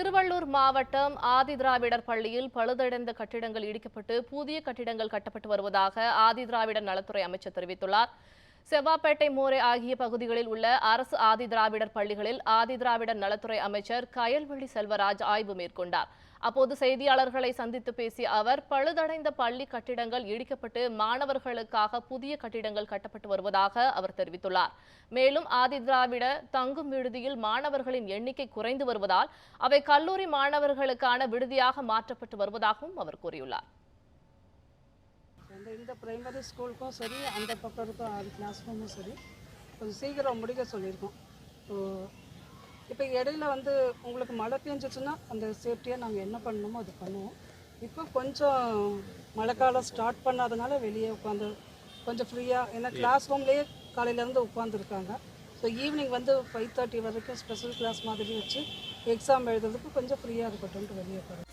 திருவள்ளூர் மாவட்டம் ஆதிதிராவிடர் பள்ளியில் பழுதடைந்த கட்டிடங்கள் இடிக்கப்பட்டு புதிய கட்டிடங்கள் கட்டப்பட்டு வருவதாக ஆதிதிராவிடர் நலத்துறை அமைச்சர் தெரிவித்துள்ளார். செவ்வாப்பேட்டை மோரே ஆகிய பகுதிகளில் உள்ள அரசு ஆதிதிராவிடர் பள்ளிகளில் ஆதிதிராவிடர் நலத்துறை அமைச்சர் கயல்வழி செல்வராஜ் ஆய்வு மேற்கொண்டார். அப்போது செய்தியாளர்களை சந்தித்து பேசிய அவர் பழுதடைந்த பள்ளி கட்டிடங்கள் இடிக்கப்பட்டு மாணவர்களுக்காக புதிய கட்டிடங்கள் கட்டப்பட்டு வருவதாக அவர் தெரிவித்துள்ளார். மேலும் ஆதிதிராவிட தங்கும் விடுதியில் மாணவர்களின் எண்ணிக்கை குறைந்து வருவதால் அவை கல்லூரி மாணவர்களுக்கான விடுதியாக மாற்றப்பட்டு வருவதாகவும் அவர் கூறியுள்ளார். இந்த இந்த பிரைமரி ஸ்கூலுக்கும் சரி அந்த பக்கம் இருக்கும் அது கிளாஸ் ரூமும் சரி கொஞ்சம் சீக்கிரம் முடிக்க சொல்லியிருக்கோம். ஸோ இப்போ இடையில வந்து உங்களுக்கு மழை பெஞ்சிச்சுன்னா அந்த சேஃப்டியாக நாங்கள் என்ன பண்ணணுமோ அது பண்ணுவோம். இப்போ கொஞ்சம் மழைக்காலம் ஸ்டார்ட் பண்ணாதனால வெளியே உட்காந்து கொஞ்சம் ஃப்ரீயாக ஏன்னா கிளாஸ் ரூம்லேயே காலையிலேருந்து உட்காந்துருக்காங்க ஸோ ஈவினிங் வந்து ஃபைவ் தேர்ட்டி வரைக்கும் ஸ்பெஷல் கிளாஸ் மாதிரி வச்சு எக்ஸாம் எழுதுறதுக்கு கொஞ்சம் ஃப்ரீயாக இருக்கட்டும்ட்டு வெளியே போகிறோம்